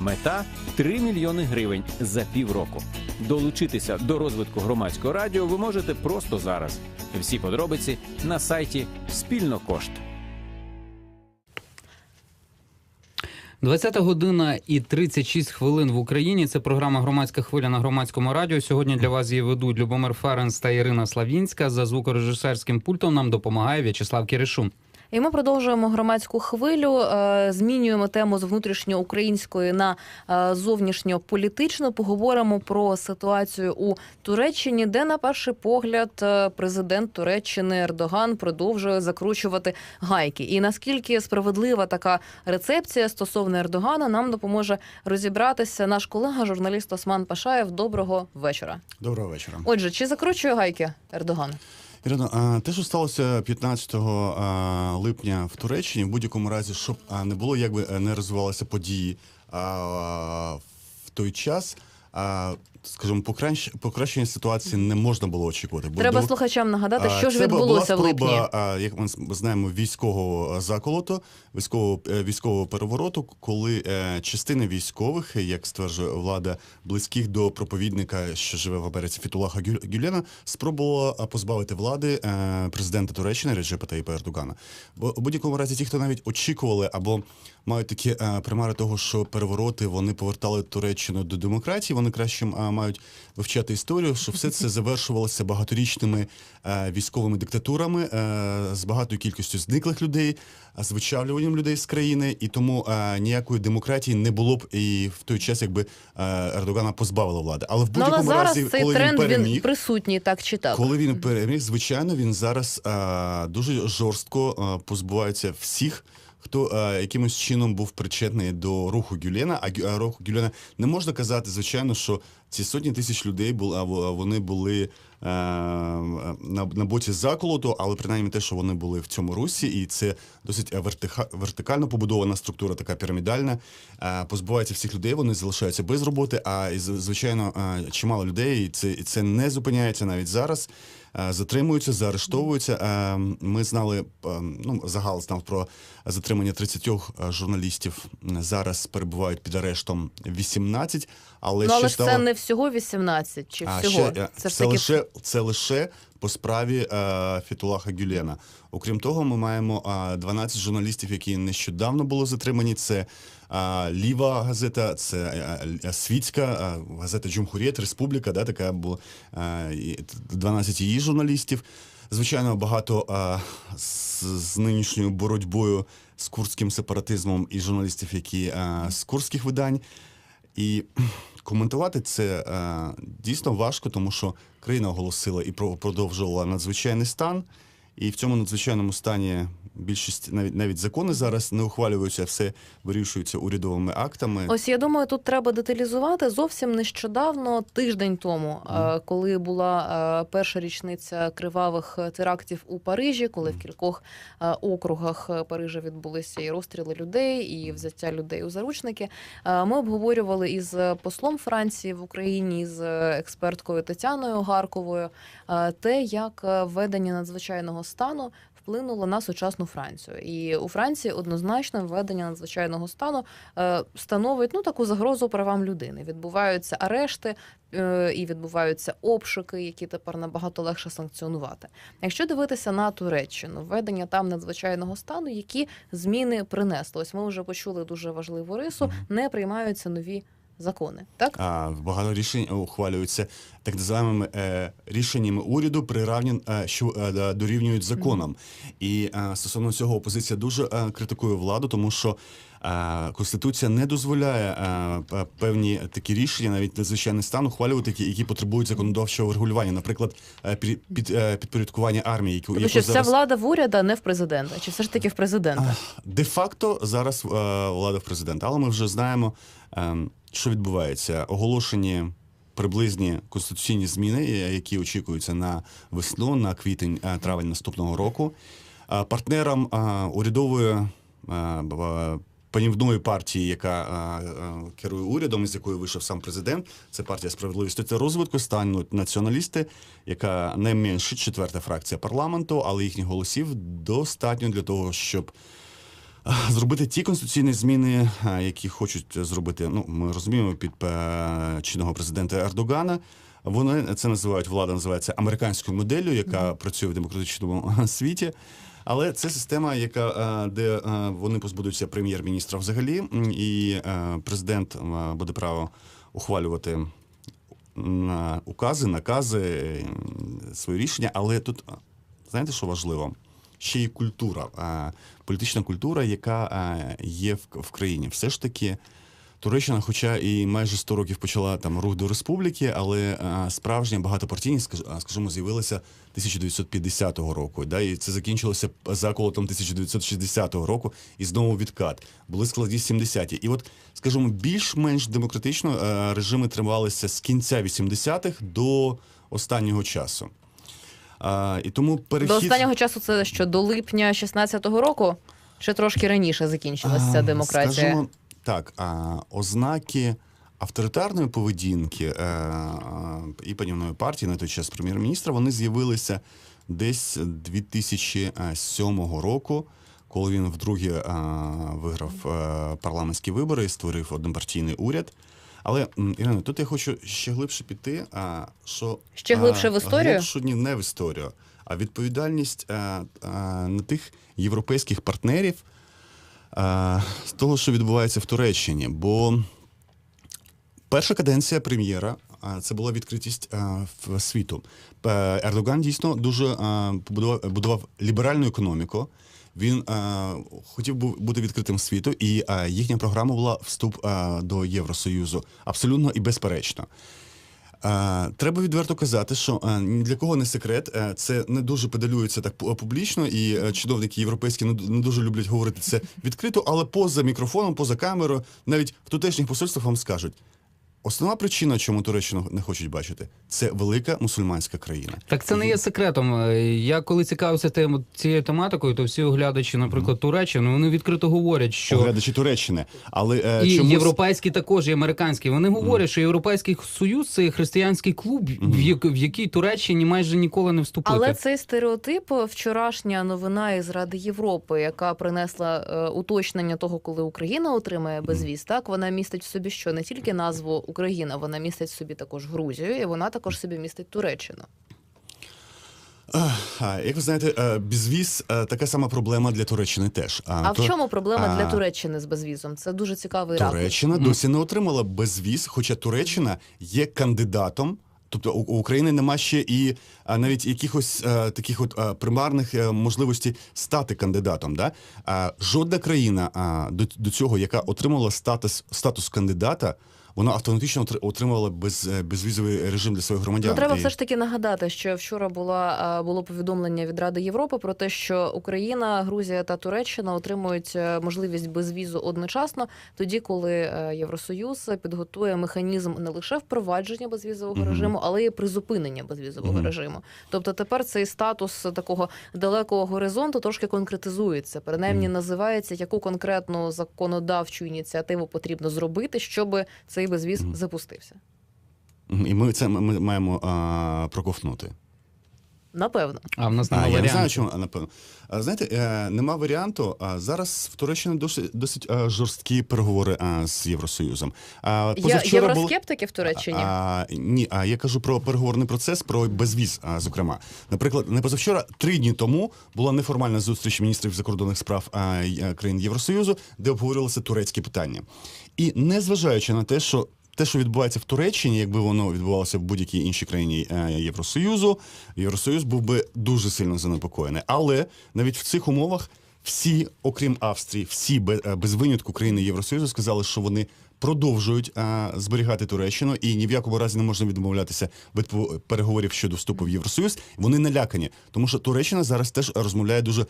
Мета 3 мільйони гривень за півроку. Долучитися до розвитку громадського радіо ви можете просто зараз. Всі подробиці на сайті Спільно кошт. 20 година і 36 хвилин в Україні. Це програма Громадська хвиля на громадському радіо. Сьогодні для вас її ведуть Любомир Ференс та Ірина Славінська. За звукорежисерським пультом нам допомагає В'ячеслав Кіришун. І ми продовжуємо громадську хвилю. е, Змінюємо тему з внутрішньоукраїнської на е, зовнішньополітичну. Поговоримо про ситуацію у Туреччині, де на перший погляд е, президент Туреччини Ердоган продовжує закручувати гайки. І наскільки справедлива така рецепція стосовно Ердогана, нам допоможе розібратися наш колега, журналіст Осман Пашаєв. Доброго вечора. Доброго вечора. Отже, чи закручує гайки Ердоган? Ірино, те, що сталося 15 липня в Туреччині, в будь-якому разі, щоб не було, якби е, не розвивалися події в той час. Скажімо, покращ- покращення ситуації не можна було очікувати. Бо Треба до- слухачам нагадати, що ж це була відбулося в спроба, липні. Як ми знаємо, військового е, заколоту, військового е, військового перевороту, коли е, частина військових, як стверджує влада, близьких до проповідника, що живе в Америці Фітулаха Гю- Гюлена, спробувала позбавити влади президента Туреччини Реджепа Таїпа Ердогана. Бо у будь-якому разі ті, хто навіть очікували або мають такі примари того, що перевороти вони повертали Туреччину до демократії, вони краще е, мають вивчати історію, що все це завершувалося багаторічними е, військовими диктатурами е, з багатою кількістю зниклих людей, е, з вичавлюванням людей з країни, і тому е, ніякої демократії не було б і в той час, якби е, Ердогана позбавили влади. Але в Ну, будь-якому зараз разі, цей коли тренд він він, переміг, присутній так чи так. коли він переміг, звичайно, він зараз дуже жорстко позбувається всіх. Хто а, якимось чином був причетний до руху Гюлена, а, а руху Гюлена не можна казати, звичайно, що ці сотні тисяч людей були, вони були е, на, на боці заколоту, але принаймні те, що вони були в цьому русі, і це досить е, вертиха, вертикально побудована структура, така пірамідальна. Е, позбувається всіх людей, вони залишаються без роботи. А і, звичайно, е, чимало людей, і це, і це не зупиняється навіть зараз. Е, Затримуються, заарештовуються. Е, Ми знали, е, ну загал знав про затримання 30 журналістів. Зараз перебувають під арештом 18, але ну, але ще ж стало... це не всього 18 чи А, всього. ще, це це, таки лише, це лише по справі е, Фітулаха Гюлена. Окрім того, ми маємо е, 12 журналістів, які нещодавно були затримані. Це Ліва газета, це е, е, світська е, газета Джумхурієт, Республіка, да, така була е, 12 її журналістів. Звичайно, багато е, з, з нинішньою боротьбою з курдським сепаратизмом і журналістів, які е, з курдських видань. І коментувати це е, дійсно важко, тому що країна оголосила і про- продовжувала надзвичайний стан. І в цьому надзвичайному стані більшість навіть навіть закони зараз не ухвалюються, все вирішується урядовими актами. Ось я думаю, тут треба деталізувати зовсім нещодавно, тиждень тому, е, коли була е, перша річниця кривавих терактів у Парижі, коли в кількох е, округах Парижа відбулися і розстріли людей, і взяття людей у заручники. Ми обговорювали із послом Франції в Україні, з експерткою Тетяною Гарковою, те, як введення надзвичайного стану. Вплинуло на сучасну Францію, і у Франції однозначно введення надзвичайного стану е, становить ну таку загрозу правам людини. Відбуваються арешти е, і відбуваються обшуки, які тепер набагато легше санкціонувати. Якщо дивитися на Туреччину, введення там надзвичайного стану, які зміни принесло? Ось ми вже почули дуже важливу рису: не приймаються нові закони. Так А, багато рішень ухвалюються так називаємо е, рішеннями уряду, приравні, е, що е, дорівнюють законам. І е, стосовно цього опозиція дуже е, критикує владу, тому що е, конституція не дозволяє е, певні такі рішення, навіть надзвичайний стан, ухвалювати, які, які потребують законодавчого регулювання. Наприклад, е, під, під, е, підпорядкування армії, яку, тобто, що вся влада в уряда, не в президента, чи все ж таки в президента? де-факто зараз е, влада в президента, але ми вже знаємо, е, що відбувається. Оголошені приблизні конституційні зміни, е, які очікуються на весну, на квітень, е, травень наступного року. Е, Партнерам е, урядової панівної партії, яка керує урядом, із якої вийшов сам президент, це партія справедливості та розвитку, стануть націоналісти, яка найменше четверта фракція парламенту, але їхніх голосів достатньо для того, щоб зробити ті конституційні зміни, які хочуть зробити. Ну, ми розуміємо під е, чинного президента Ердогана. Вони це називають влада, називається американською моделлю, яка працює в демократичному світі. Але це система, яка е, де е, вони позбудуться прем'єр-міністра взагалі, і е, президент е, буде право ухвалювати на укази, накази, е, свої рішення. Але тут знаєте, що важливо? Ще й культура, політична культура, яка є в, країні. Все ж таки, Туреччина, хоча і майже 100 років почала там рух до республіки, але справжня багатопартійність, скажімо, з'явилася 1950 року. Да, і це закінчилося заколотом 1960 року, і знову відкат. Були складні 70-ті. І от, скажімо, більш-менш демократично режими трималися з кінця 80-х до останнього часу. А, і тому перехід... До останнього часу це що до липня 16-го року? Чи трошки раніше закінчилася ця демократія? Скажімо, так, а, ознаки авторитарної поведінки е, е, і панівної партії на той час прем'єр-міністра вони з'явилися десь 2007 року, коли він вдруге е, виграв е, парламентські вибори і створив однопартійний уряд. Але Ірина, тут я хочу ще глибше піти. А, що, Ще глибше в історію? Глибше, ні, не в історію, а відповідальність а, а, на тих європейських партнерів а, з того, що відбувається в Туреччині. Бо перша каденція прем'єра це була відкритість а, в світу. Е, Ердоган дійсно дуже а, побудував будував ліберальну економіку. Він а, хотів бу- бути відкритим світу, і а, їхня програма була вступ а, до Євросоюзу абсолютно і безперечно. А, треба відверто казати, що а, ні для кого не секрет. е, Це не дуже педалюється так публічно, і е, чиновники європейські не дуже люблять говорити це відкрито, але поза мікрофоном, поза камерою, навіть в тутешніх посольствах вам скажуть. Основна причина, чому Туреччину не хочуть бачити, це велика мусульманська країна. Так це не є секретом. Е, Я коли цікавився тем, цією тематикою, то всі оглядачі, наприклад, Туреччини, вони відкрито говорять, що Оглядачі Туреччини, але е, і чомусь... європейські також, і американські. Вони говорять, що Європейський Союз це християнський клуб, в, як, в який Туреччині майже ніколи не вступити. Але цей стереотип вчорашня новина із Ради Європи, яка принесла е, уточнення того, коли Україна отримає безвіз, так вона містить в собі що не тільки назву Україна, вона містить собі також Грузію, і вона також собі містить Туреччину. Як ви знаєте, е, безвіз е, така сама проблема для Туреччини теж. А в то- чому проблема а, для Туреччини з безвізом? Це дуже цікавий ракурс. Туреччина досі не отримала безвіз, хоча Туреччина є кандидатом. Тобто у України нема ще і а, навіть якихось а, таких от а, примарних е, можливостей стати кандидатом. Да? А, жодна країна а, до, до цього, яка отримала статус, статус кандидата, вона автоматично отри- отримала без, е, безвізовий режим для своїх громадян. Ну, треба все ж таки нагадати, що вчора була було повідомлення від Ради Європи про те, що Україна, Грузія та Туреччина отримують е, можливість безвізу одночасно, тоді коли е, Євросоюз підготує механізм не лише впровадження безвізового Мгм. режиму, але й призупинення безвізового Мгм. режиму. Тобто тепер цей статус такого далекого горизонту трошки конкретизується. Принаймні Мгм. називається, яку конкретну законодавчу ініціативу потрібно зробити, щоб цей безвіз mm. запустився. І ми це ми ми маємо а, проковтнути. Напевно. А в нас А, немає я не знаю, чому, напевно. Знаєте, е, нема варіанту. Зараз в Туреччині досить, досить жорсткі переговори з Євросоюзом. А, євроскептики в Туреччині. А, ні, а я кажу про переговорний процес, про безвіз, зокрема. Наприклад, не позавчора, три дні тому була неформальна зустріч міністрів закордонних справ країн Євросоюзу, де обговорювалися турецькі питання. І незважаючи на те, що те, що відбувається в Туреччині, якби воно відбувалося в будь-якій іншій країні е, Євросоюзу, Євросоюз був би дуже сильно занепокоєний. Але навіть в цих умовах всі, окрім Австрії, всі е, без винятку країни Євросоюзу сказали, що вони продовжують е, зберігати Туреччину і ні в якому разі не можна відмовлятися від переговорів щодо вступу в Євросоюз. Вони налякані, тому що Туреччина зараз теж розмовляє дуже.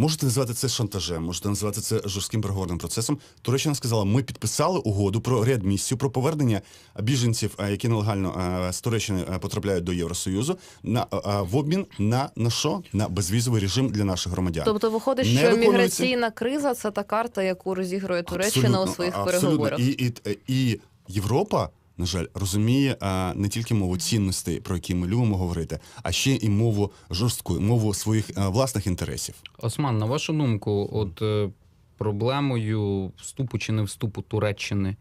Можете називати це шантажем, можете називати це жорстким переговорним процесом. Туреччина сказала, ми підписали угоду про реадмісію, про повернення біженців, які нелегально з Туреччини потрапляють до Євросоюзу, на в обмін на, на що? На безвізовий режим для наших громадян. Тобто виходить, Не що міграційна криза це та карта, яку розігрує Туреччина у своїх абсолютно. переговорах. І, і, і Європа, на жаль, розуміє а, не тільки мову цінностей, про які ми любимо говорити, а ще і мову жорстку, мову своїх а, власних інтересів. Осман, на вашу думку, от е, проблемою вступу чи не вступу Туреччини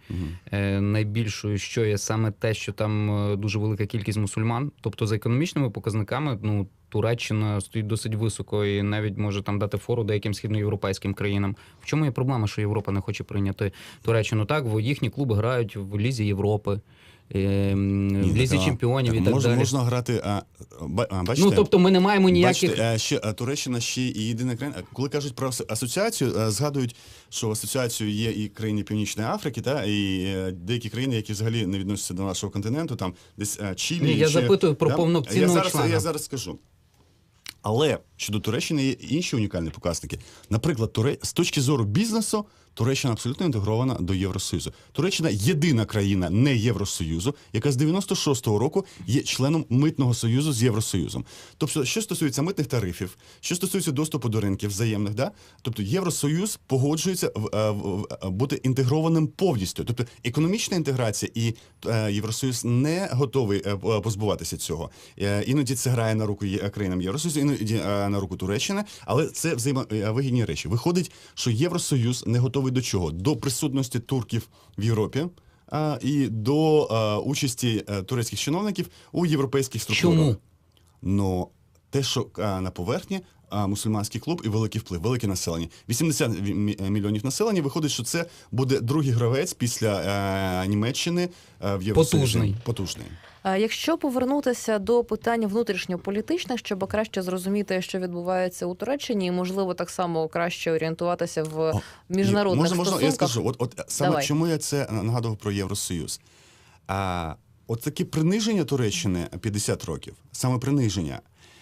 е, найбільшою, що є саме те, що там е, дуже велика кількість мусульман. Тобто, за економічними показниками, ну Туреччина стоїть досить високо і навіть може там дати фору деяким східноєвропейським країнам. В чому є проблема, що Європа не хоче прийняти Туреччину? Так, бо їхні клуби грають в лізі Європи, в лізі так, чемпіонів і так так можна, далі. можна грати. А, а, бачите, Ну тобто, ми не маємо ніяких. Бачите, е, ще е, Туреччина ще і єдина країна. Коли кажуть про асоціацію, е, згадують, що в асоціацію є і країни Північної Африки, та і е, деякі країни, які взагалі не відносяться до нашого континенту, там десь е, Чилі. Ні, я ще, запитую про повноцінного я зараз, члена. я зараз скажу. Але щодо Туреччини є інші унікальні показники. Наприклад, Туре... з точки зору бізнесу, Туреччина абсолютно інтегрована до Євросоюзу. Туреччина єдина країна не Євросоюзу, яка з 96-го року є членом митного союзу з Євросоюзом. Тобто, що стосується митних тарифів, що стосується доступу до ринків взаємних, да? тобто Євросоюз погоджується в, е, в- в- бути інтегрованим повністю. Тобто економічна інтеграція і е, Євросоюз не готовий е, позбуватися цього. Е, Іноді це грає на руку країнам Євросоюзу, іноді е, на руку Туреччини, але це взаємовигідні речі. Виходить, що Євросоюз не готовий до чого? До присутності турків в Європі. а, І до е, участі е, турецьких чиновників у європейських структурах. Чому? Ну, те, що а, на поверхні мусульманський клуб і великий вплив, велике населення. 80 ві- мільйонів населення. Виходить, що це буде другий гравець після е, Німеччини е, в Євросоюзі. Потужний. Потужний. А Якщо повернутися до питань внутрішньополітичних, щоб краще зрозуміти, що відбувається у Туреччині, і можливо так само краще орієнтуватися в О, міжнародних можна, можна, я скажу, от, от саме Давай. чому я це нагадував про Євросоюз. А, от таке приниження Туреччини 50 років, саме приниження,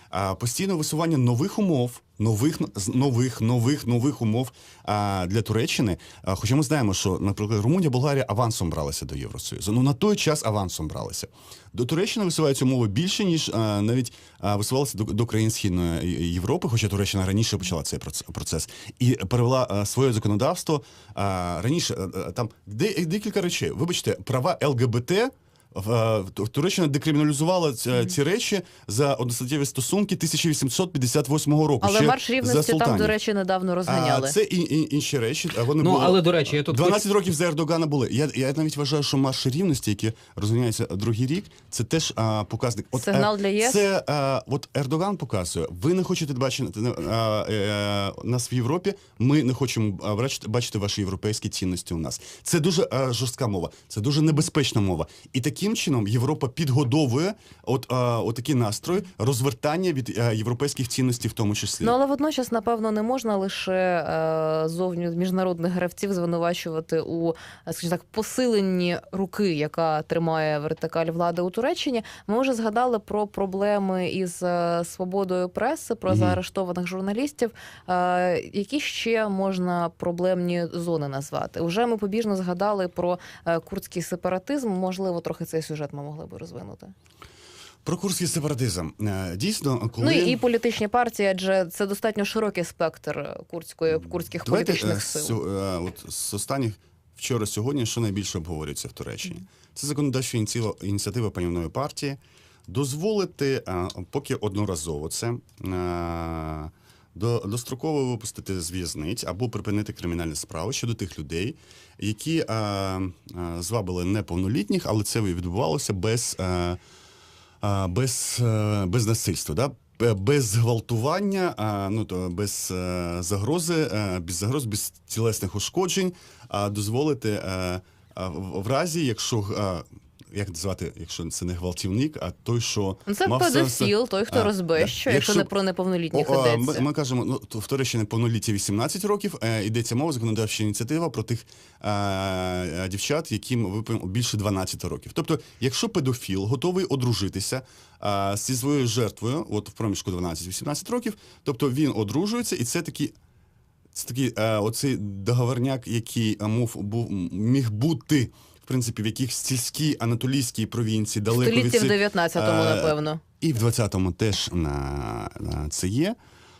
а, постійне висування нових умов, нових нових, нових, нових умов а, для Туреччини. А, хоча ми знаємо, що, наприклад, Румунія, Болгарія авансом бралися до Євросоюзу. Ну на той час авансом бралися. До Туреччини висуваються умови більше, ніж а, навіть а, висувалися до, до країн Східної Європи, хоча Туреччина раніше почала цей проц- процес і перевела а, своє законодавство а, раніше. а, там де, декілька речей. Вибачте, права ЛГБТ. В, е, Туреччина декриміналізувала ці, ці речі за одностатєві стосунки 1858 року. Але ще марш за рівності там, до речі, недавно А, розганяли. це і, і, інші речі. Вони Ну, були... але, до речі, я тут 12 років за Ердогана були. Я, я навіть вважаю, що марш рівності, які розганяються другий рік, це теж а, показник. Сигнал е, для ЄС? Це а, от Ердоган показує. Ви не хочете бачити а, е, нас в Європі. Ми не хочемо а, бачити, бачити ваші європейські цінності у нас. Це дуже а, жорстка мова, це дуже небезпечна мова. І таким чином Європа підгодовує от, а, от такий настрой розвертання від а, європейських цінностей, в тому числі. Ну але водночас, напевно, не можна лише е, зовні міжнародних гравців звинувачувати у, е, скажімо так, посиленні руки, яка тримає вертикаль влади у Туреччині. Ми вже згадали про проблеми із е, свободою преси, про заарештованих журналістів. Е, які ще можна проблемні зони назвати? Уже ми побіжно згадали про е, курдський сепаратизм. Можливо, трохи цей сюжет ми могли би розвинути. Про курський сепаратизм. Е, Дійсно, коли Ну і, політичні партії, адже це достатньо широкий спектр курдської курдських Давайте, політичних е, сил. сьо- е, от з останніх вчора, сьогодні, що найбільше обговорюється в Туреччині? Це законодавча ініціатива, ініціатива панівної партії дозволити поки одноразово це. До, достроково випустити з в'язниць або припинити кримінальні справи щодо тих людей, які е, е, звабили неповнолітніх, але це відбувалося без, е, без, без насильства, да? Без зґвалтування, ну, то без загрози, без загроз, без тілесних ушкоджень, дозволити в разі, якщо. Як назвати, якщо це не гвалтівник, а той, що Ну, це мав педофіл, той, хто А, розбещує, да. якщо не про неповнолітніх о, йдеться. Ми, ми кажемо, ну то в Туреччині повнолітті 18 років. Е, йдеться мова законодавча ініціатива про тих е, е, дівчат, яким випадку більше 12 років. Тобто, якщо педофіл готовий одружитися е, зі своєю жертвою, от в проміжку 12-18 років, тобто він одружується, і це такі. Це такий е, оцей договорняк, який е, мов був міг бути в принципі в якихось сільській анатолійській провінції далеко від Столітті в цих- 19-му, е, напевно. і в 20-му теж на, на це є.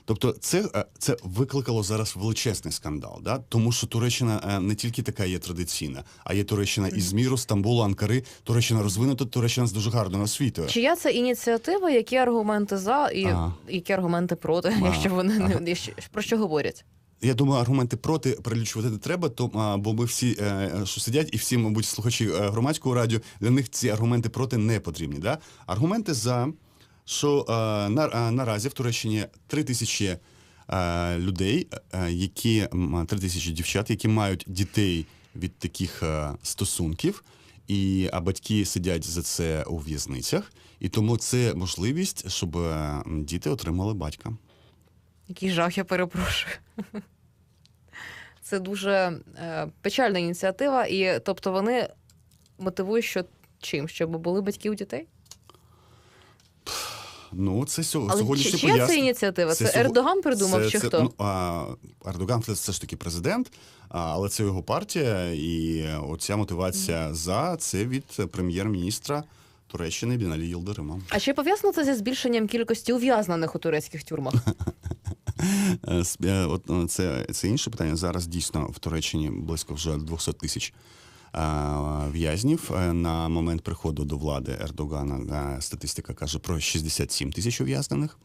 Тобто, це, е, це викликало зараз величезний скандал, да? тому що Туреччина е, не тільки така є традиційна, а є Туреччина Ізміру, Стамбулу, Анкари. Туреччина розвинута, Туреччина з дуже гарно освітою. Чия це ініціатива, які аргументи за і Ага. які аргументи проти, Ага. якщо вони Ага. не про що говорять? Я думаю, аргументи проти перелічувати не треба, то бо ми всі, е, що сидять, і всі, мабуть, слухачі е, громадського радіо, для них ці аргументи проти не потрібні. Да? Аргументи за що е, на, наразі в Туреччині 3 тисячі людей, які 3 тисячі дівчат, які мають дітей від таких стосунків, і а батьки сидять за це у в'язницях, і тому це можливість, щоб діти отримали батька. Який жах, я перепрошую. Це дуже е, печальна ініціатива, і тобто вони мотивують, що чим? Щоб були батьки у дітей? Ну, це сьо- сьогоднішнє чи, чия це ініціатива? Це, сього- Ердоган придумав це- чи це, хто? Ну, а, Ердоган це все ж таки президент, а, але це його партія, і оця мотивація за це від прем'єр-міністра Туреччини Біналі Йилдирима. А чи пов'язано це зі збільшенням кількості ув'язнених у турецьких тюрмах? Е, е, От е, це, це інше питання. Зараз дійсно в Туреччині близько вже 200 тисяч в'язнів. На момент приходу до влади Ердогана статистика каже про 67 тисяч ув'язнених.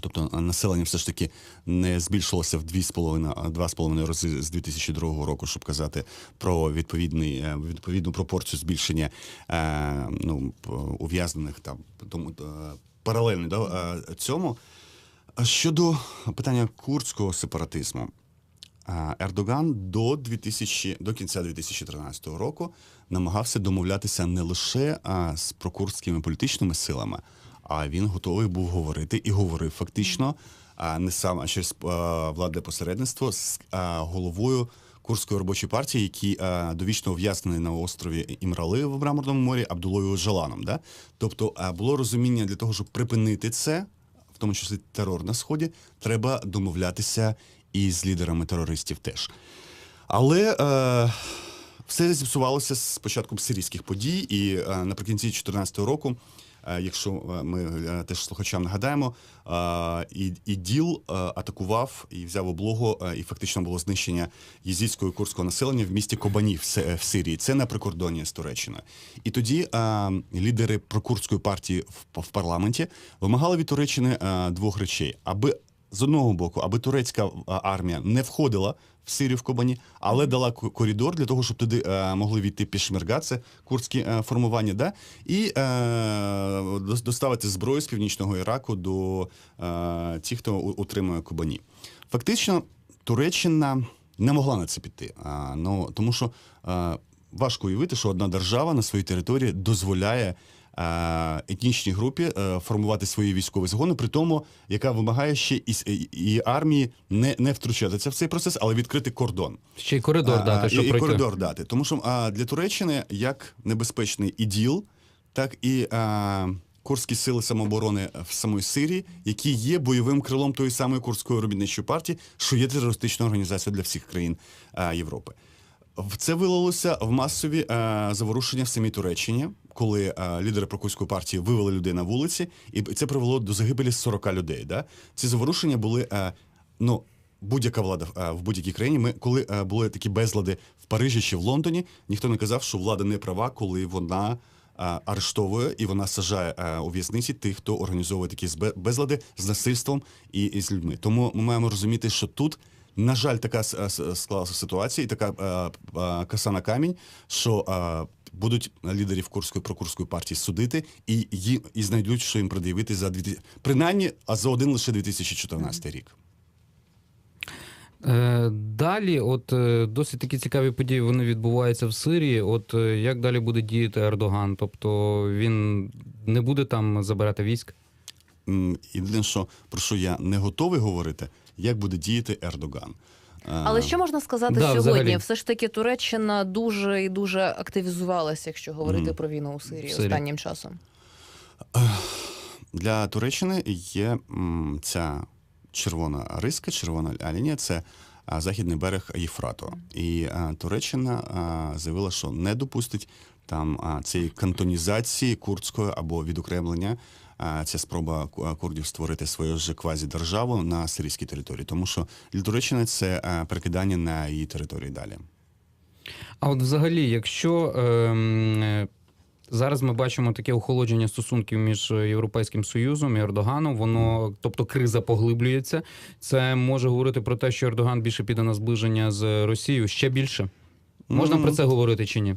Тобто населення все ж таки не збільшилося в 2,5 а 2,5 рази з 2002 року, щоб казати про відповідний, відповідну пропорцію збільшення ну, ув'язнених там тому паралельно да, цьому. Щодо питання курдського сепаратизму, Ердоган до 2000, до кінця 2013 року намагався домовлятися не лише з прокурдськими політичними силами, а він готовий був говорити і говорив фактично, а не сам, а через владне посередництво з головою Курської робочої партії, який довічно ув'язнений на острові Імрали в Мраморному морі Абдулою Жаланом. Да? Тобто було розуміння для того, щоб припинити це, в тому числі терор на сході, треба домовлятися і з лідерами терористів теж. Але е, все зіпсувалося з початком сирійських подій, і е, наприкінці 2014 року, якщо е, ми е, теж слухачам нагадаємо, е, і, і ДІЛ е, атакував і взяв облогу, е, і фактично було знищення єзідського і курського населення в місті Кобані в, Сирії. Це на прикордонні з Туреччиною. І тоді е, лідери прокурдської партії в, парламенті вимагали від Туреччини е, двох речей, аби з одного боку, аби турецька армія не входила в Сирію в Кобані, але дала коридор для того, щоб туди е, могли війти пішмерга, це курдські е, формування, да? і е, доставити зброю з північного Іраку до е, тих, хто утримує Кобані. Фактично, Туреччина не могла на це піти. А, ну, тому що е, важко уявити, що одна держава на своїй території дозволяє е, етнічній групі е, формувати свої військові загони, при тому, яка вимагає ще і, і, і армії не, не втручатися в цей процес, але відкрити кордон. Ще й коридор дати, і, щоб і пройти. коридор дати. Тому що а, для Туреччини як небезпечний іділ, так і а, курські сили самооборони в самої Сирії, які є бойовим крилом тої самої курської робітничої партії, що є терористичною організацією для всіх країн а, Європи. Це вилилося в масові е, заворушення в самій Туреччині, коли е, лідери прокурської партії вивели людей на вулиці, і це привело до загибелі 40 людей. Да? Ці заворушення були е, ну. Будь-яка влада е, в будь-якій країні. Ми коли е, були такі безлади в Парижі чи в Лондоні, ніхто не казав, що влада не права, коли вона е, арештовує і вона сажає е, у в'язниці тих, хто організовує такі безлади з насильством і з людьми. Тому ми маємо розуміти, що тут на жаль, така склалася ситуація, і така е, е, коса на камінь, що е, будуть лідерів Курської прокурської партії судити і, ї- і знайдуть, що їм пред'явити за 2000, принаймні, а за один лише 2014 рік. Далі, от досить такі цікаві події вони відбуваються в Сирії. От як далі буде діяти Ердоган? Тобто він не буде там забирати військ? Єдине, що про що я не готовий говорити, як буде діяти Ердоган. Е, Але що можна сказати Да, сьогодні? взагалі. Все ж таки Туреччина дуже і дуже активізувалася, якщо говорити Мгм. про війну у Сирії В Сирії. останнім часом. Для Туреччини є ця червона риска, червона лінія це західний берег Єфрату. І Туреччина заявила, що не допустить там цієї кантонізації курдської або відокремлення. Ця спроба ку- курдів створити свою ж квазідержаву на сирійській території, тому що для Туреччини це а, перекидання на її території далі. А от взагалі, якщо е, Зараз ми бачимо таке охолодження стосунків між Європейським Союзом і Ердоганом. Воно, тобто, криза поглиблюється. Це може говорити про те, що Ердоган більше піде на зближення з Росією ще більше. Можна М, про це говорити чи ні?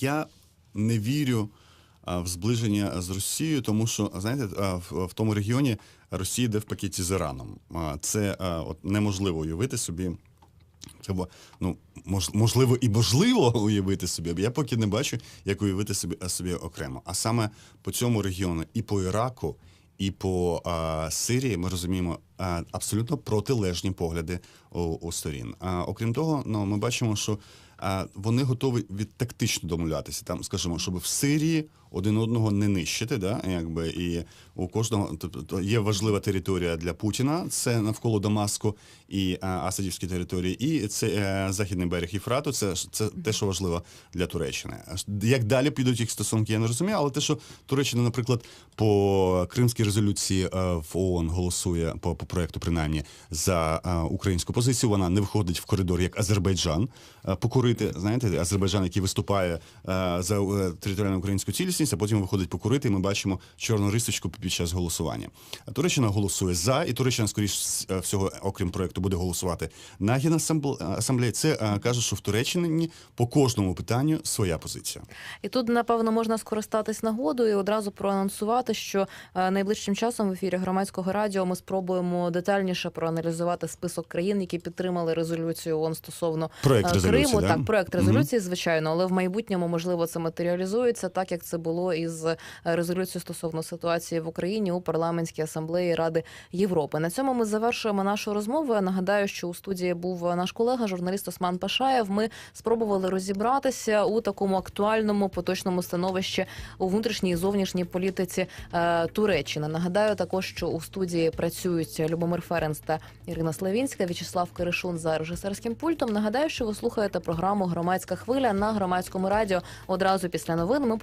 Я не вірю в зближення з Росією, тому що знаєте, в, в тому регіоні Росія йде в пакеті з Іраном. Це от неможливо уявити собі. Треба, ну, мож, можливо, і можливо уявити собі. Я поки не бачу, як уявити собі, собі окремо. А саме по цьому регіону і по Іраку, і по а, Сирії ми розуміємо а, абсолютно протилежні погляди у, у сторін. А, окрім того, ну, ми бачимо, що а, вони готові від тактично домовлятися. Там, скажімо, щоб в Сирії один одного не нищити, да, якби і у кожного тобто є важлива територія для Путіна, це навколо Дамаску і а, Асадівські території, і це е, західний берег Єфрату. Це це те, що важливо для Туреччини. Як далі підуть їх стосунки, я не розумію, але те, що Туреччина, наприклад, по кримській резолюції е, в ООН голосує по, по проекту, принаймні за е, українську позицію, вона не виходить в коридор як Азербайджан е, покурити. Знаєте, Азербайджан, який виступає е, за е, територіальну українську а потім виходить покурити, і ми бачимо чорну рисочку під час голосування. А Туреччина голосує за, і Туреччина, скоріш е, всього, окрім проекту, буде голосувати на генасамблеї. Це е, каже, що в Туреччині по кожному питанню своя позиція. І тут, напевно, можна скористатись нагодою і одразу проанонсувати, що е, найближчим часом в ефірі громадського радіо ми спробуємо детальніше проаналізувати список країн, які підтримали резолюцію ООН стосовно Проект е, Криму. да? Так, проект резолюції, звичайно, але в майбутньому можливо це матеріалізується, так як це було із е, резолюцією стосовно ситуації в Україні у парламентській асамблеї Ради Європи. На цьому ми завершуємо нашу розмову. Я нагадаю, що у студії був наш колега, журналіст Осман Пашаєв. Ми спробували розібратися у такому актуальному поточному становищі у внутрішній і зовнішній політиці е, Туреччини. Нагадаю також, що у студії працюють Любомир Ференс та Ірина Славінська, В'ячеслав Киришун за режисерським пультом. Нагадаю, що ви слухаєте програму Громадська хвиля на громадському радіо. Одразу після новин ми